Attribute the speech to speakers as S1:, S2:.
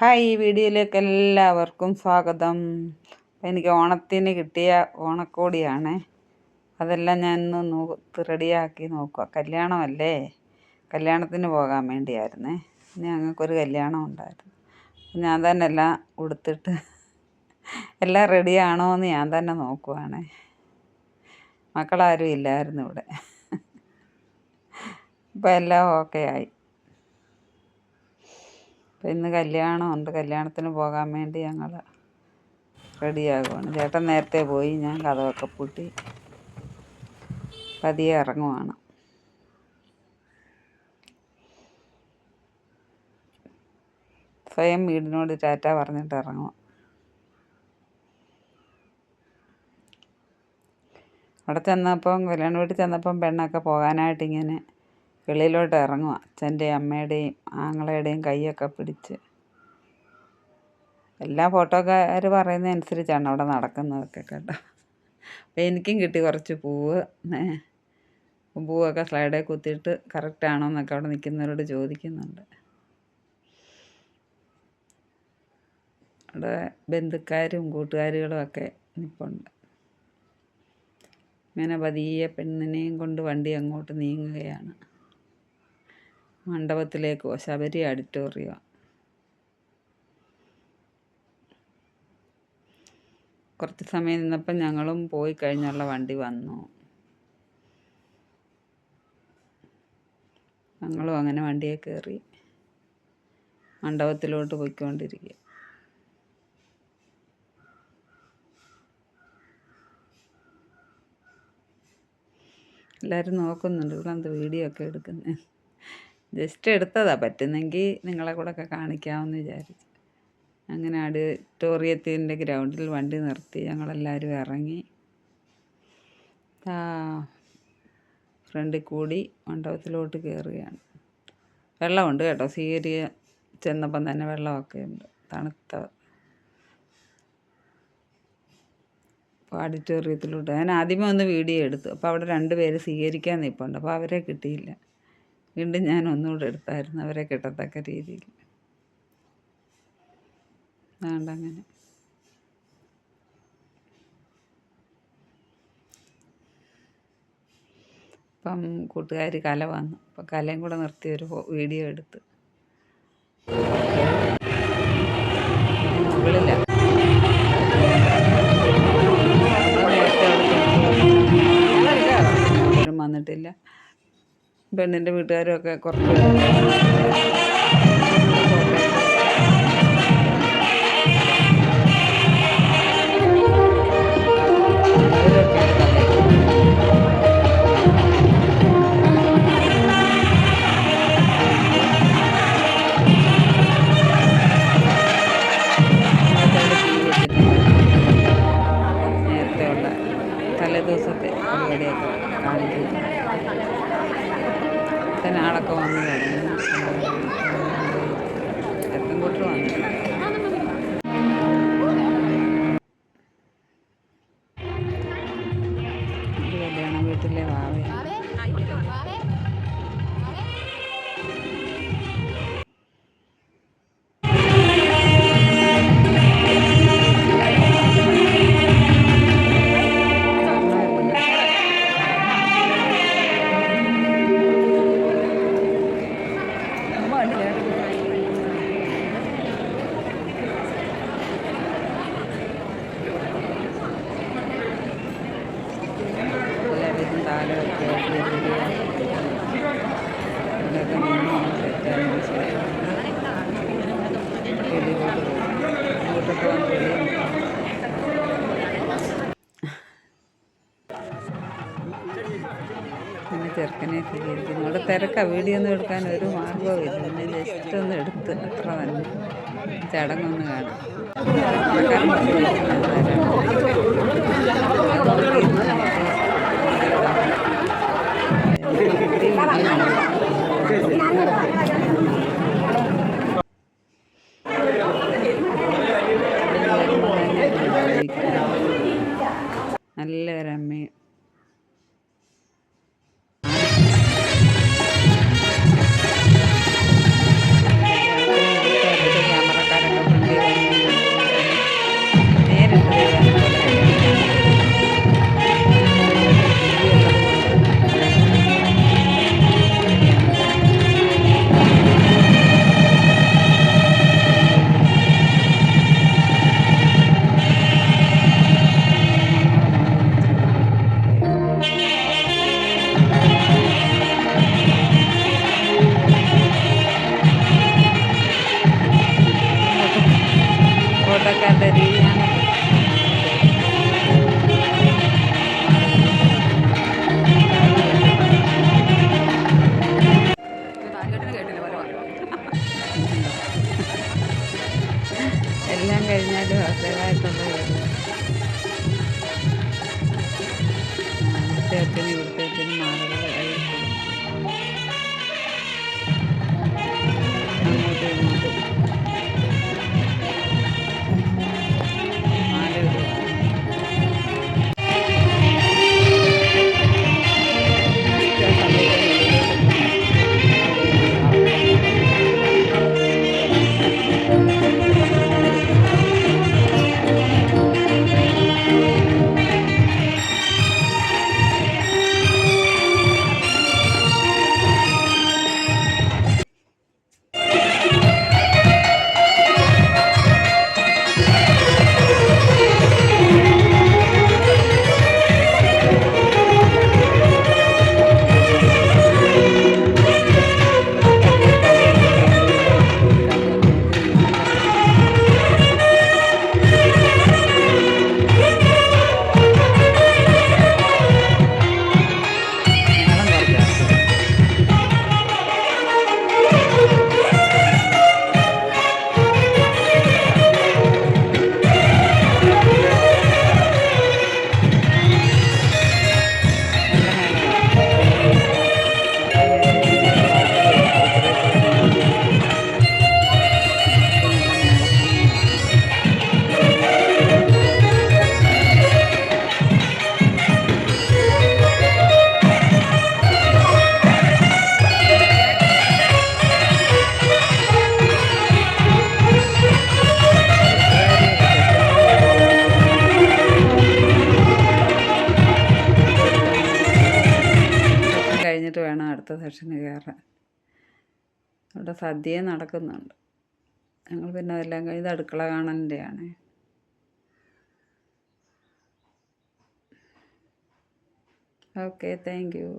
S1: Hi ഈ വീഡിയോയിലേക്ക് എല്ലാവർക്കും സ്വാഗതം. എനിക്ക് ഓണത്തിന് കിട്ടിയ ഓണക്കോടിയാണ്. അതെല്ലാം ഞാൻ ഇന്ന് നോ റെഡിയാക്കി നോക്കുക കല്യാണമല്ലേ? കല്യാണത്തിന് പോകാൻ വേണ്ടിയായിരുന്നേ. ഞങ്ങൾക്കൊരു കല്യാണം ഉണ്ടായിരുന്നു. ഞാൻ തന്നെ എല്ലാം ഉടുത്തിട്ട് എല്ലാം റെഡിയാണോ എന്ന് ഞാൻ തന്നെ നോക്കുവാണ്. മക്കളാരും ഇല്ലായിരുന്നു ഇവിടെ. ഇപ്പം എല്ലാം ഓക്കെ ആയി. അപ്പം ഇന്ന് കല്യാണമുണ്ട് കല്യാണത്തിന് പോകാൻ വേണ്ടി ഞങ്ങൾ റെഡിയാകുവാണ്. ചേട്ടൻ നേരത്തെ പോയി. ഞാൻ കഥവൊക്കെ പൂട്ടി പതിയെ ഇറങ്ങുവാണ്. സ്വയം വീടിനോട് ടാറ്റ പറഞ്ഞിട്ട് ഇറങ്ങുക അവിടെ ചെന്നപ്പം കല്യാണ വീട്ടിൽ ചെന്നപ്പം പെണ്ണൊക്കെ പോകാനായിട്ട് ഇങ്ങനെ വെളിയിലോട്ട് ഇറങ്ങുക അച്ഛന്റെയും അമ്മയുടെയും ആങ്ങളയുടെയും കൈയൊക്കെ പിടിച്ച്. എല്ലാ ഫോട്ടോക്കാർ പറയുന്നതനുസരിച്ചാണ് അവിടെ നടക്കുന്നതൊക്കെ കേട്ടോ. അപ്പോൾ എനിക്കും കിട്ടി കുറച്ച് പൂവ്. പൂവൊക്കെ സ്ലൈഡിൽ കുത്തിയിട്ട് കറക്റ്റാണോ എന്നൊക്കെ അവിടെ നിൽക്കുന്നവരോട് ചോദിക്കുന്നുണ്ട്. അവിടെ ബന്ധുക്കാരും കൂട്ടുകാരികളും ഒക്കെ നിൽപ്പുണ്ട് ഇങ്ങനെ പതിയെ പെണ്ണിനെയും കൊണ്ട് വണ്ടി അങ്ങോട്ട് നീങ്ങുകയാണ്. മണ്ഡപത്തിലേക്കോ ശബരി ഓഡിറ്റോറിയോ കുറച്ച് സമയം നിന്നപ്പം ഞങ്ങളും പോയി കഴിഞ്ഞുള്ള വണ്ടി വന്നു. ഞങ്ങളും അങ്ങനെ വണ്ടിയെ കയറി മണ്ഡപത്തിലോട്ട് പോയിക്കൊണ്ടിരിക്കുക. എല്ലാവരും നോക്കുന്നുണ്ട്. ഇവിടെ എന്ത് വീഡിയോ ഒക്കെ എടുക്കുന്നത്? ജസ്റ്റ് എടുത്തതാ. പറ്റുന്നെങ്കിൽ നിങ്ങളെ കൂടെ ഒക്കെ കാണിക്കാമെന്ന് വിചാരിച്ചു. അങ്ങനെ ആഡിറ്റോറിയത്തിന്റെ ഗ്രൗണ്ടിൽ വണ്ടി നിർത്തി. ഞങ്ങളെല്ലാവരും ഇറങ്ങി. ആ ഫ്രണ്ടിൽ കൂടി മണ്ഡപത്തിലോട്ട് കയറുകയാണ് വെള്ളമുണ്ട് കേട്ടോ. സീരിയ ചെന്നപ്പം തന്നെ വെള്ളമൊക്കെ ഉണ്ട്. തണുത്ത ഓഡിറ്റോറിയത്തിലോട്ട്. ഞാൻ ആദ്യമേ ഒന്ന് വീഡിയോ എടുത്തു. അപ്പോൾ അവിടെ രണ്ട് പേര് സ്വീകരിക്കാൻ നിൽപ്പുണ്ട് അപ്പോൾ അവരെ കിട്ടിയില്ല. വീണ്ടും ഞാൻ ഒന്നുകൂടെ എടുത്തായിരുന്നു അവരെ കിട്ടത്തക്ക രീതിയിൽ. അതുകൊണ്ട് അങ്ങനെ. അപ്പം കൂട്ടുകാർ കല വന്നു. അപ്പം കലയും കൂടെ നിർത്തി ഒരു വീഡിയോ എടുത്ത്. മുകളില. വന്നിട്ടില്ല. പെണ്ണിന്റെ വീട്ടുകാരും ഒക്കെ കുറച്ച് ചെക്കൻകുട്ടി വന്നിട്ടില്ല പിന്നെ ചെറുക്കനെ സ്വീകരിക്കുന്നു. നമ്മുടെ തിരക്കാ. വീഡിയോ ഒന്നും എടുക്കാൻ ഒരു മാർഗവും ഇല്ല. ജസ്റ്റ് ഒന്ന് എടുത്ത് അത്ര തന്നെ. ചടങ്ങൊന്ന് കാണാം. അടുത്ത സെഷന് കയറാൻ. അവിടെ സദ്യ നടക്കുന്നുണ്ട്. ഞങ്ങൾ പിന്നെ അതെല്ലാം കഴിഞ്ഞ് അടുക്കള കാണലിന്റെയാണ്. Okay thank you